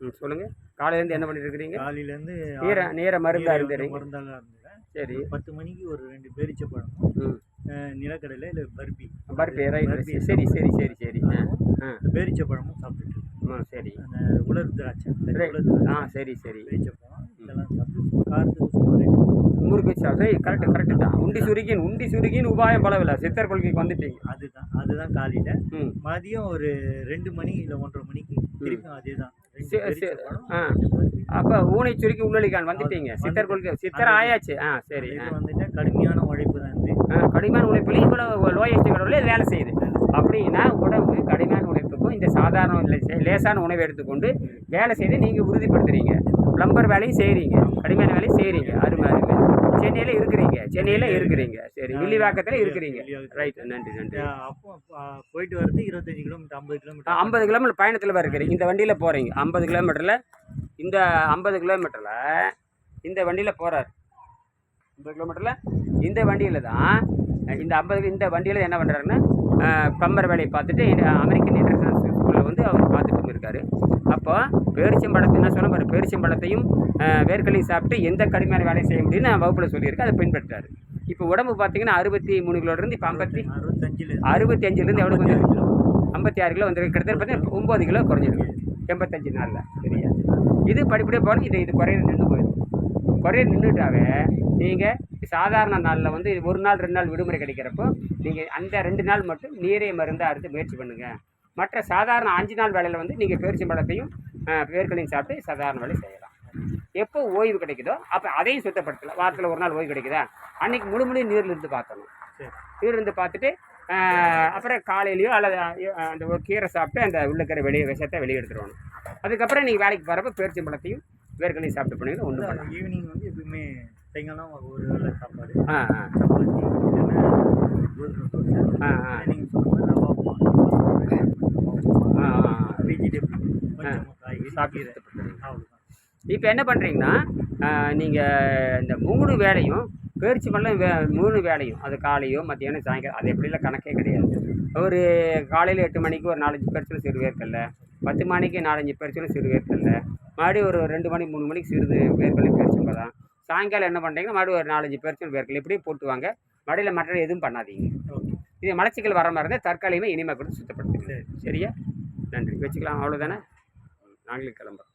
ம் சொல்லுங்கள் காலையிலேருந்து என்ன பண்ணிட்டு இருக்கிறீங்க காலையிலேருந்து நீர நீர மருந்து அருந்துறீங்க மருந்தாக இருந்தேன். சரி. பத்து மணிக்கு ஒரு ரெண்டு பேரிச்சப்பழமும் ம். அஹ், நிலக்கடலை இல்லை பருப்பி. பருப்பு ரைட் சரி சரி சரி சரி. பேரிச்சப்பழமும் சாப்பிட்டுட்டு ஆ சரி. அந்த உலர் திராட்சை ஆ சரி சரி. பேரிச்சப்பழம் இதெல்லாம் சாப்பிட்டு காரத்துக்கு சுமார் முறுக்கு சாப்பிட்டு கரெக்ட் கரெக்டு தான். உண்டி சுருக்கின் உண்டி சுருக்கின் உபாயம் பலவில்லை. சித்தர் கொள்கைக்கு வந்துட்டீங்க. அதுதான் அதுதான் காலையில். ம். மதியம் ஒரு ரெண்டு மணி இல்லை ஒன்றரை மணிக்கு திருப்பியும் அதே தான் சரி, சரி. ஆ. அப்போ ஊனை சுருக்கி உள்ளளிக்கான் வந்துட்டீங்க. சித்தர் கொள்கை சித்தர் ஆயாச்சு. ஆ சரி கடுமையான உழைப்பு தான் கடிமான உழைப்புலையும் இவ்வளோ லோயஸ்ட் கடவுளே வேலை செய்யுது. அப்படின்னா உடம்பு கடிமான உழைப்புக்கும் இந்த சாதாரண லேசான உணவை எடுத்துக்கொண்டு வேலை செய்து நீங்கள் உறுதிப்படுத்துறீங்க. ப்ளம்பர் வேலையும் செய்கிறீங்க கடிமான வேலையும் செய்கிறீங்க அருமை அருமை. சென்னையில் இருக்கிறீங்க. சென்னையில் இருக்கிறீங்க. சரி வில்லிவாக்கத்தில் இருக்கிறீங்க. ரைட் நன்றி நன்றி. போயிட்டு வர்றது இருபத்தஞ்சு கிலோமீட்டர் ஐம்பது கிலோமீட்டர். ஐம்பது கிலோமீட்டர் பயணத்தில் இருக்கிறீங்க. இந்த வண்டியில் போகிறீங்க ஐம்பது கிலோமீட்டரில் இந்த ஐம்பது கிலோமீட்டரில் இந்த வண்டியில் போகிறார் ஐம்பது கிலோமீட்டரில் இந்த வண்டியில் தான் இந்த ஐம்பது இந்த வண்டியில் என்ன பண்ணுறாருன்னா கம்பர் வேலையை பார்த்துட்டு அமெரிக்கன் இன்டர்நேஷனல் ஸ்கூலில் வந்து அவர் பார்த்துட்டு இருக்காரு. அப்போ பேரிச்சம்பழத்தை என்ன சொன்ன பாரு பேரிச்சம்பழத்தையும் அஹ், வேர்க்கலையும் சாப்பிட்டு எந்த கடுமையான வேலையை செய்ய முடியும்னு நான் வகுப்பில் சொல்லியிருக்கேன் அதை பின்பற்றாரு. இப்போ உடம்பு பார்த்தீங்கன்னா அறுபத்தி மூணு கிலோலேருந்து இப்போ ஐம்பத்தி அறுபத்தி அஞ்சுலேருந்து எவ்வளோ கொஞ்சம் ஐம்பத்தி ஆறு கிலோ. வந்துருக்கு. கிட்டத்தட்ட பார்த்தீங்கன்னா ஒம்பது கிலோ குறைஞ்சிருக்கு. எண்பத்தஞ்சு நாளில் சரியா? இது படிப்படியாக போகணும் இது இது குறைய நின்று போயிடும். குறைய நின்றுட்டாவே நீங்கள் சாதாரண நாளில் வந்து ஒரு நாள் ரெண்டு நாள் விடுமுறை கிடைக்கிறப்போ நீங்கள் அந்த ரெண்டு நாள் மட்டும் நீரை மருந்து அறுத்து முயற்சி பண்ணுங்கள் மற்ற சாதாரண அஞ்சு நாள் வேலையில் வந்து நீங்கள் பேரிச்சம்பழத்தையும் வேர்களையும் சாப்பிட்டு சாதாரண வேலை செய்யலாம். எப்போ ஓய்வு கிடைக்குதோ அப்போ அதையும் சுத்தப்படுத்தலாம். வாரத்தில் ஒரு நாள் ஓய்வு கிடைக்குதா? அன்னைக்கு முழு முழு நீரில் இருந்து பார்க்கணும். சரி. நீர் இருந்து பார்த்துட்டு அப்புறம் காலையிலையோ அல்லது அந்த ஒரு கீரை சாப்பிட்டு அந்த உள்ளக்கிற வெளியே விஷத்தை வெளியே எடுத்துருவாங்க அதுக்கப்புறம் நீங்கள் வேலைக்கு போகிறப்ப பேரிச்சம்பழத்தையும் வேர்களையும் சாப்பிட்டு பண்ணீங்கன்னா ஒன்றும் பண்ணலாம் ஈவினிங் வந்து எப்பவுமே சாயங்காலம் ஒரு வேளை சாப்பாடு. ஆ ஆ. ஆ ஆ நீங்கள் சொன்ன மாதிரி ரவா உப்புமா ஆ, ஆ, ஆ. வெஜிடபிள் கொஞ்சம் அவ்வளோதான் இப்போ என்ன பண்ணுறீங்கன்னா நீங்கள் இந்த மூணு வேலையும் பேரிச்சி மல்லம் வே மூணு வேலையும் அது காலையோ மத்தியானம் சாயங்காலம் அது எப்படிலாம் கணக்கே கிடையாது. ஒரு காலையில் எட்டு மணிக்கு ஒரு நாலஞ்சு பேர்ச்சில் சிறு வேர்க்கல்ல பத்து மணிக்கு நாலஞ்சு பேர்ச்சில் சிறு வேர்க்கல்ல மறுபடியும் ஒரு ரெண்டு மணி மூணு மணிக்கு சிறிது வேர்க்கல்ல பேரிச்சம்பழம் சாயங்காலம் என்ன பண்ணுறீங்கன்னா மறுபடியும் ஒரு நாலஞ்சு பேர்ச்சல் வேர்க்கல் இப்படியே போட்டு வாங்க மடியில் மற்ற எதுவும் பண்ணாதீங்க. ஓகே. இது மலச்சிக்கல் வர மாதிரி இருந்தால் தற்காலிகமாக இனிமே கூட சுத்தப்படுத்துங்க சரியா? நன்றி. வச்சுக்கலாம். அவ்வளோதானே நாங்களும் கிளம்புறோம்